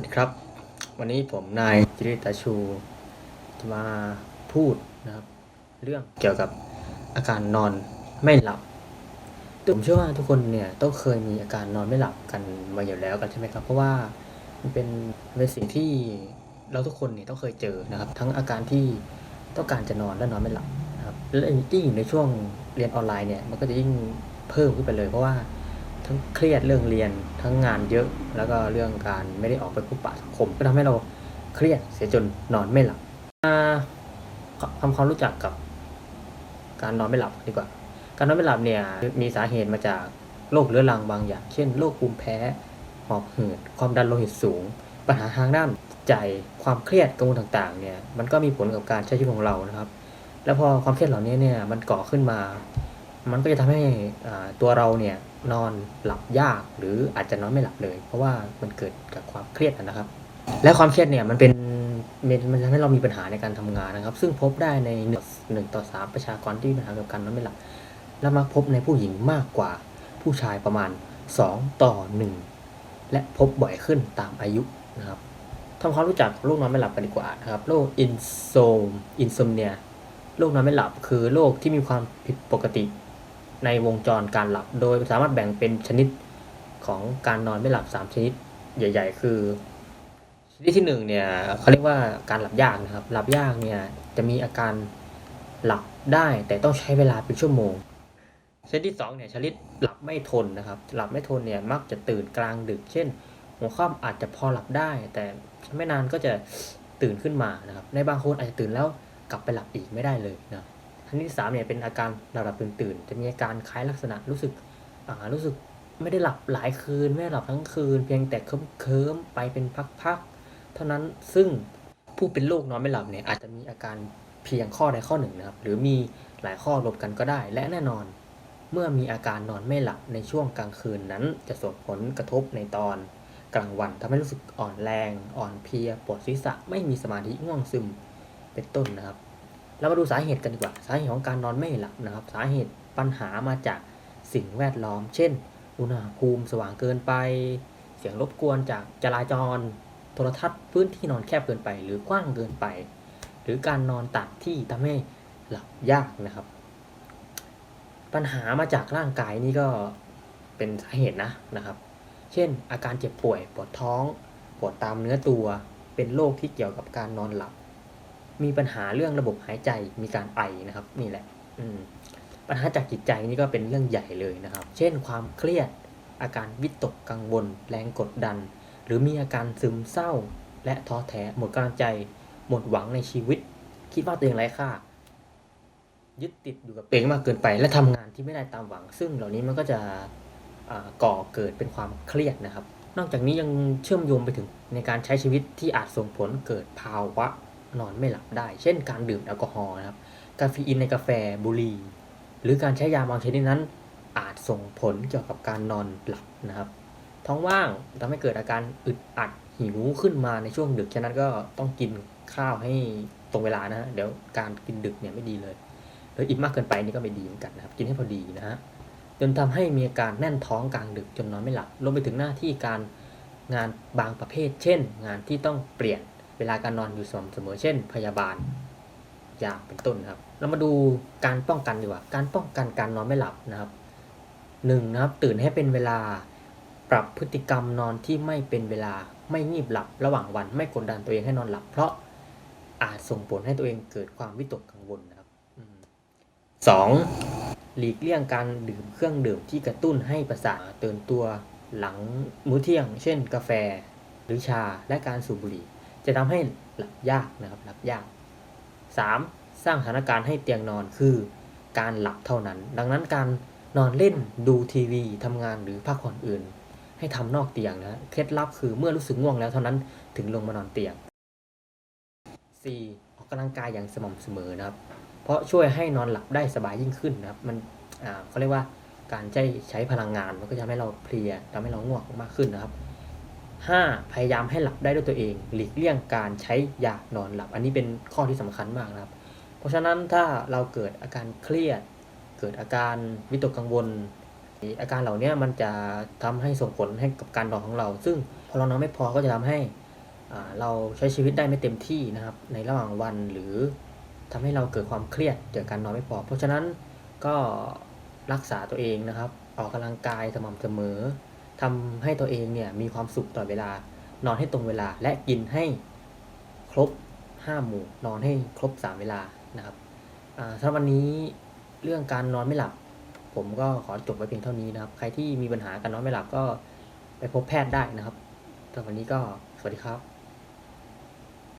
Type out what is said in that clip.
วัสดีครับ วันนี้ผมนายจิริตาชูจะมาพูดนะครับ เรื่องเกี่ยวกับอาการนอนไม่หลับผมเชื่อว่าทุกคนเนี่ยต้องเคยมีอาการนอนไม่หลับกันมาอยู่แล้วกันใช่ไหมครับ เพราะว่ามันเป็นเป็นสิ่งที่เราทุกคนเนี่ยต้องเคยเจอนะครับ ทั้งอาการที่ต้องการจะนอนและนอนไม่หลับนะครับและยิ่งอยู่ในช่วงเรียนออนไลน์เนี่ยมันก็จะยิ่งเพิ่มขึ้นไปเลย เพราะว่า ทั้งเครียดเรื่องเรียนทั้งงานเยอะ แล้วก็เรื่องการไม่ได้ออกไปพบปะสังคม ก็ทำให้เราเครียดเสียจนนอนไม่หลับมาทำความรู้จักกับการนอนไม่หลับดีกว่า การนอนไม่หลับเนี่ยมีสาเหตุมาจากโรคเรื้อรังบางอย่าง เช่นโรคภูมิแพ้ หอบหืด ความดันโลหิตสูง ปัญหาทางด้านใจ ความเครียดกังวลต่างๆ เนี่ย มันก็มีผลกับการใช้ชีวิตของเรานะครับ แล้วพอความเครียดเหล่านี้เนี่ย มันก่อขึ้นมา มันก็จะทำให้ตัวเราเนี่ย นอนหลับยากหรืออาจจะนอนไม่หลับเลย เพราะว่ามันเกิดจากความเครียดนะครับ และความเครียดเนี่ยมันเป็นมันทำให้เรามีปัญหาในการทำงานนะครับ ซึ่งพบได้ในหนึ่งหนึ่งต่อสามประชากรที่มีปัญหาเกี่ยวกับการนอนไม่หลับและมักพบในผู้หญิงมากกว่าผู้ชายประมาณ 2 ต่อ 1 และพบบ่อยขึ้นตามอายุนะครับทำความรู้จักโรคนอนไม่หลับกันดีกว่านะครับโรคอินโซมอินโซมเนียโรคนอนไม่หลับคือโรคที่มีความผิดปกติ ในวงจรการหลับ โดยสามารถแบ่งเป็นชนิดของการนอนไม่หลับ 3 ชนิดใหญ่ ๆ คือ ชนิดที่1เนี่ยเขาเรียกว่าการหลับยากนะครับ หลับยากเนี่ยจะมีอาการหลับได้แต่ต้องใช้เวลาเป็นชั่วโมงชนิดที่2เนี่ยชนิดหลับไม่ทนนะครับ หลับไม่ทนเนี่ยมักจะตื่นกลางดึก เช่น หัวค่ำอาจจะพอหลับได้ แต่ไม่นานก็จะตื่นขึ้นมานะครับ ในบางคนอาจจะตื่นแล้วกลับไปหลับอีกไม่ได้เลยนะ ครันที่สามเนี่ยเป็นอาการหลับหลับตื่นตื่นๆ จะมีอาการคล้ายลักษณะรู้สึกอ่ารู้สึกไม่ได้หลับหลายคืน ไม่หลับทั้งคืน เพียงแต่เคลิ้มไปเป็นพักๆ เท่านั้นซึ่งผู้เป็นโรคนอนไม่หลับเนี่ยอาจจะมีอาการเพียงข้อใดข้อหนึ่งนะครับ หรือมีหลายข้อรวมกันก็ได้ และแน่นอน เมื่อมีอาการนอนไม่หลับในช่วงกลางคืนนั้น จะส่งผลกระทบในตอนกลางวันทำให้รู้สึกอ่อนแรง อ่อนเพลียปวดศีรษะไม่มีสมาธิง่วงซึมเป็นต้นนะครับ เรามาดูสาเหตุกันดีกว่า สาเหตุของการนอนไม่หลับนะครับ สาเหตุปัญหามาจากสิ่งแวดล้อม เช่น อุณหภูมิสว่างเกินไป เสียงรบกวนจากจราจร โทรทัศน์พื้นที่นอนแคบเกินไป หรือกว้างเกินไป หรือการนอนตัดที่ทำให้หลับยากนะครับ ปัญหามาจากร่างกายนี่ก็เป็นสาเหตุนะนะครับ เช่น อาการเจ็บป่วยปวดท้อง ปวดตามเนื้อตัว เป็นโรคที่เกี่ยวกับการนอนหลับ มีปัญหาเรื่องระบบหายใจมีการไอนะครับนี่แหละปัญหาจากจิตใจนี่ก็เป็นเรื่องใหญ่เลยนะครับ เช่น ความเครียด อาการวิตกกังวล แรงกดดัน หรือมีอาการซึมเศร้า และท้อแท้หมดกำลังใจ หมดหวังในชีวิต คิดว่าตัวเองไร้ค่ายึดติดอยู่กับตัวเองมากเกินไป และทำงานที่ไม่ได้ตามหวัง ซึ่งเหล่านี้มันก็จะก่อเกิดเป็นความเครียดนะครับ นอกจากนี้ยังเชื่อมโยงไปถึงในการใช้ชีวิตที่อาจส่งผลเกิดภาวะ นอนไม่หลับได้ เช่นการดื่มแอลกอฮอล์นะครับ กาเฟอีนในกาแฟบุหรี่ หรือการใช้ยาบางชนิดนั้น อาจส่งผลเกี่ยวกับการนอนหลับนะครับ ท้องว่างทำให้เกิดอาการอึดอัดหิวขึ้นมาในช่วงดึก ฉะนั้นก็ต้องกินข้าวให้ตรงเวลานะฮะ เดี๋ยวการกินดึกเนี่ยไม่ดีเลยหรืออิ่มมากเกินไปนี่ก็ไม่ดีเหมือนกันนะครับ กินให้พอดีนะฮะ จนทำให้มีอาการแน่นท้องกลางดึกจนนอนไม่หลับ รวมไปถึงหน้าที่การงานบางประเภท เช่น งานที่ต้องเปลี่ยน เวลาการนอนอยู่สม่ำเสมอเช่น พยาบาลยาเป็นต้นนะครับ เรามาดูการป้องกันดีกว่า การป้องกันการนอนไม่หลับนะครับหนึ่งนะครับ ตื่นให้เป็นเวลาปรับพฤติกรรมนอนที่ไม่เป็นเวลาไม่งีบหลับระหว่างวันไม่กดดันตัวเองให้นอนหลับ เพราะอาจส่งผลให้ตัวเองเกิดความวิตกกังวลนะครับสองหลีกเลี่ยงการดื่มเครื่องดื่มที่กระตุ้นให้ประสาทตื่นตัวหลังมื้อเที่ยง เช่น กาแฟ หรือชาและการสูบบุหรี่ จะทำให้หลับยากนะครับหลับยาก 3. สร้างสถานการณ์ให้เตียงนอนคือการหลับเท่านั้น ดังนั้นการนอนเล่นดูทีวีทำงานหรือพักผ่อนอื่น ให้ทำนอกเตียงนะเคล็ดลับคือเมื่อรู้สึกง่วงแล้วเท่านั้นถึงลงมานอนเตียง 4. ออกกำลังกายอย่างสม่ำเสมอนะครับ เพราะช่วยให้นอนหลับได้สบายยิ่งขึ้นนะครับ มันอ่าเขาเรียกว่าการใช้ใช้พลังงานมันก็จะทำให้เราเพลียทำให้เราง่วงมากขึ้นนะครับ 5. พยายามให้หลับได้ด้วยตัวเอง หลีกเลี่ยงการใช้ยานอนหลับ อันนี้เป็นข้อที่สำคัญมากนะครับ เพราะฉะนั้นถ้าเราเกิดอาการเครียด เกิดอาการวิตกกังวล อาการเหล่านี้มันจะทำให้ส่งผลให้กับการนอนของเรา ซึ่งพอเรานอนไม่พอก็จะทำให้เราใช้ชีวิตได้ไม่เต็มที่นะครับ ในระหว่างวันหรือทำให้เราเกิดความเครียดจากการนอนไม่พอ เพราะฉะนั้นก็รักษาตัวเองนะครับ ออกกำลังกายสม่ำเสมอ ทำให้ตัวเองเนี่ยมีความสุขตลอดเวลา นอนให้ตรงเวลา และกินให้ครบห้าหมู่ นอนให้ครบสามเวลานะครับอ่าสำหรับวันนี้เรื่องการนอนไม่หลับ ผมก็ขอจบไว้เพียงเท่านี้นะครับ ใครที่มีปัญหาการนอนไม่หลับก็ไปพบแพทย์ได้นะครับสำหรับวันนี้ก็สวัสดีครับ